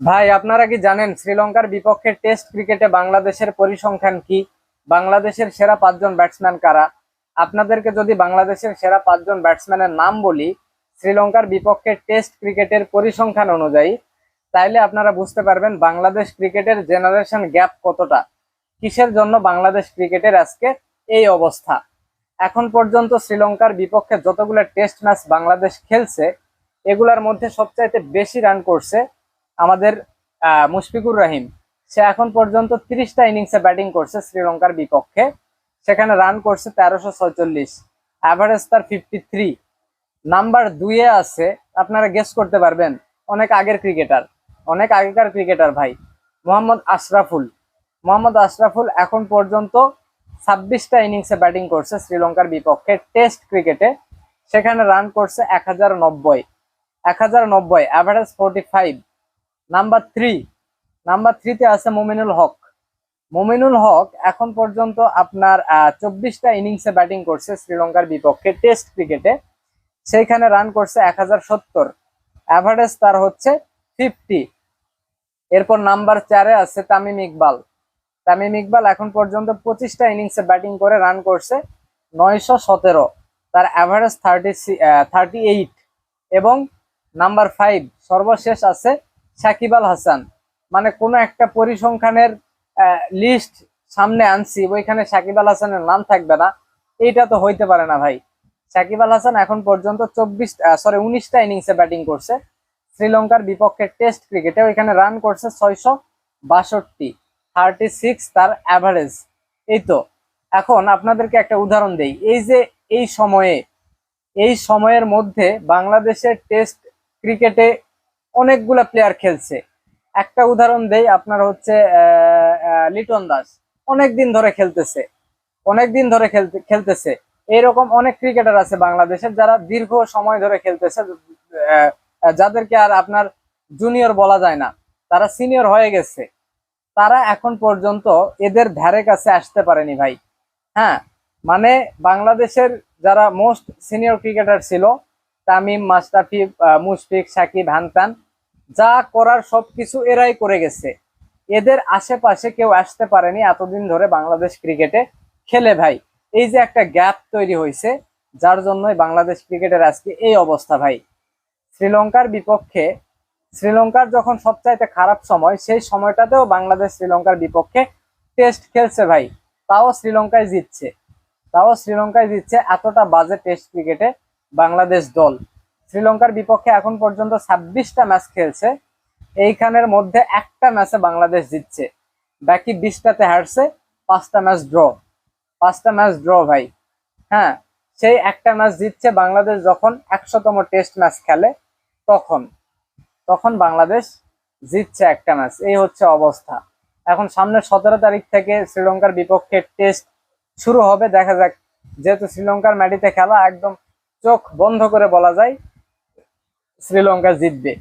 ভাই, আপনারা কি জানেন শ্রীলঙ্কার বিপক্ষে টেস্ট ক্রিকেটে বাংলাদেশের পরিসংখ্যান কি? বাংলাদেশের সেরা পাঁচজন ব্যাটসম্যান কারা? আপনাদেরকে যদি বাংলাদেশের সেরা পাঁচজন ব্যাটসম্যানের নাম বলি, শ্রীলঙ্কার বিপক্ষে টেস্ট ক্রিকেটের পরিসংখ্যান অনুযায়ী, তাইলে আপনারা বুঝতে পারবেন বাংলাদেশ ক্রিকেটের জেনারেশন গ্যাপ কতটা। কিসের জন্য বাংলাদেশ ক্রিকেটের আজকে এই অবস্থা? এখন পর্যন্ত শ্রীলঙ্কার বিপক্ষে যতগুলো টেস্ট ম্যাচ বাংলাদেশ খেলছে, এগুলার মধ্যে সবচাইতে বেশি রান করছে আমাদের মুশফিকুর রহিম। সে এখন পর্যন্ত তিরিশটা ইনিংসে ব্যাটিং করছে শ্রীলঙ্কার বিপক্ষে। সেখানে রান করছে তেরোশো ছয়চল্লিশ। অ্যাভারেজ তার ফিফটি থ্রি নাম্বার দুইয়ে আছে, আপনারা গেস করতে পারবেন, অনেক আগের ক্রিকেটার অনেক আগেকার ক্রিকেটার ভাই, মোহাম্মদ আশরাফুল। মোহাম্মদ আশরাফুল এখন পর্যন্ত ছাব্বিশটা ইনিংসে ব্যাটিং করছে শ্রীলঙ্কার বিপক্ষে টেস্ট ক্রিকেটে সেখানে রান করছে এক হাজার নব্বই। এক হাজার নব্বই average forty five number three number থ্রিতে আছে মুমিনুল হক। মুমিনুল হক এখন পর্যন্ত আপনার চব্বিশটা ইনিংসে ব্যাটিং করছে শ্রীলঙ্কার বিপক্ষে টেস্ট ক্রিকেটে সেইখানে রান করছে এক হাজার সত্তর। অ্যাভারেজ তার হচ্ছে ফিফটি এরপর নাম্বার চারে আছে তামিম ইকবাল। তামিম ইকবাল এখন পর্যন্ত পঁচিশটা ইনিংসে ব্যাটিং করে রান করছে নয়শো সতেরো। তার অ্যাভারেজ থার্টি থার্টি এইট এবং নাম্বার ফাইভ সর্বশেষ আছে সাকিব আল হাসান। মানে কোনো একটা পরিসংখ্যানের লিস্ট সামনে আনছি, ওইখানে সাকিব আল হাসানের নাম থাকবে না। এইটা তো হইতে পারে না ভাই। সাকিব আল হাসান এখন পর্যন্ত চব্বিশ সরি উনিশটা ইনিংসে ব্যাটিং করছে। শ্রীলঙ্কার বিপক্ষে টেস্ট ক্রিকেটে ওইখানে রান করছে ছয়শো বাষট্টি। থার্টি সিক্স তার অ্যাভারেজ এই তো। এখন আপনাদেরকে একটা উদাহরণ দেই। এই যে এই সময়ে, এই সময়ের মধ্যে বাংলাদেশের টেস্ট ক্রিকেটে অনেকগুলা প্লেয়ার খেলছে। একটা উদাহরণ দেই আপনার হচ্ছে লিটন দাস। অনেক দিন ধরে খেলতেছে। অনেক দিন ধরে খেলতে খেলতেছে। এরকম অনেক ক্রিকেটার আছে বাংলাদেশের যারা দীর্ঘ সময় ধরে খেলতেছে। যাদেরকে আর আপনার জুনিয়র বলা যায় না। তারা সিনিয়র হয়ে গেছে। তারা এখন পর্যন্ত এদের ধারে কাছে আসতে পারেনি ভাই। হ্যাঁ মানে বাংলাদেশের যারা মোস্ট সিনিয়র ক্রিকেটার ছিল তামিম মাস্টাফি আহ, মুশফিক সাকিব হান্তান যা করার সবকিছু এরাই করে গেছে। এদের আশেপাশে কেউ আসতে পারেনি এতদিন ধরে বাংলাদেশ ক্রিকেটে খেলে ভাই। এই যে একটা গ্যাপ তৈরি হয়েছে, যার জন্যই বাংলাদেশ ক্রিকেটের আজকে এই অবস্থা ভাই। শ্রীলঙ্কার বিপক্ষে, শ্রীলঙ্কার যখন সবচাইতে খারাপ সময়, সেই সময়টাতেও বাংলাদেশ শ্রীলঙ্কার বিপক্ষে টেস্ট খেলছে ভাই। তাও শ্রীলঙ্কায় জিতছে। তাও শ্রীলঙ্কায় জিতছে, এতটা বাজে টেস্ট ক্রিকেটে বাংলাদেশ দল। শ্রীলঙ্কার বিপক্ষে এখন পর্যন্ত ছাব্বিশটা ম্যাচ খেলছে। এইখানের মধ্যে একটা ম্যাচে বাংলাদেশ জিতছে। বাকি বিশটাতে হারছে, পাঁচটা ম্যাচ ড্র পাঁচটা ম্যাচ ড্র ভাই। হ্যাঁ সেই একটা ম্যাচ জিতছে বাংলাদেশ যখন একশোতম টেস্ট ম্যাচ খেলে তখন। তখন বাংলাদেশ জিতছে একটা ম্যাচ এই হচ্ছে অবস্থা। এখন সামনের সতেরো তারিখ থেকে শ্রীলঙ্কার বিপক্ষে টেস্ট শুরু হবে। দেখা যাক, যেহেতু শ্রীলঙ্কার মাটিতে খেলা একদম চোখ বন্ধ করে বলা যায় শ্রীলঙ্কা জিতবে।